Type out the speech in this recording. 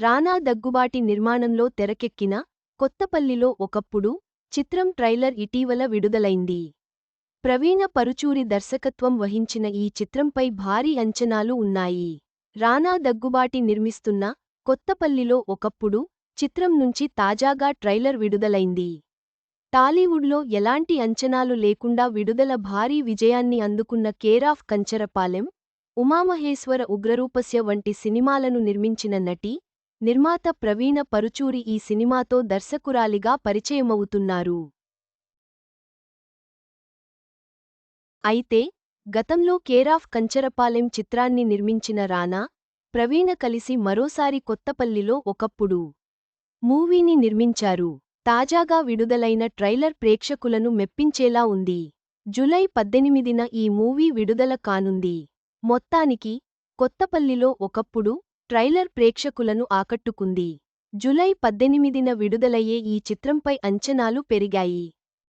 రానా దగ్గుబాటి నిర్మాణంలో తెరకెక్కిన కొత్తపల్లిలో ఒకప్పుడు చిత్రం ట్రైలర్ ఇటీవల విడుదలైంది. ప్రవీణ పరుచూరి దర్శకత్వం వహించిన ఈ చిత్రంపై భారీ అంచనాలు ఉన్నాయి. రానా దగ్గుబాటి నిర్మిస్తున్న కొత్తపల్లిలో ఒకప్పుడు చిత్రం నుంచి తాజాగా ట్రైలర్ విడుదలైంది. టాలీవుడ్లో ఎలాంటి అంచనాలు లేకుండా విడుదల భారీ విజయాన్ని అందుకున్న కేరాఫ్ కంచరపాలెం ఉమామహేశ్వర ఉగ్రరూపస్య వంటి సినిమాలను నిర్మించిన నటి నిర్మాత ప్రవీణ పరుచూరి ఈ సినిమాతో దర్శకురాలిగా పరిచయమవుతున్నారు. అయితే గతంలో కేరాఫ్ కంచరపాలెం చిత్రాన్ని నిర్మించిన రానా ప్రవీణ కలిసి మరోసారి కొత్తపల్లిలో ఒకప్పుడు మూవీని నిర్మించారు. తాజాగా విడుదలైన ట్రైలర్ ప్రేక్షకులను మెప్పించేలా ఉంది. జులై పద్దెనిమిదిన ఈ మూవీ విడుదల కానుంది. మొత్తానికి కొత్తపల్లిలో ఒకప్పుడు ట్రైలర్ ప్రేక్షకులను ఆకట్టుకుంది. జులై పద్దెనిమిదిన విడుదలయ్యే ఈ చిత్రంపై అంచనాలు పెరిగాయి.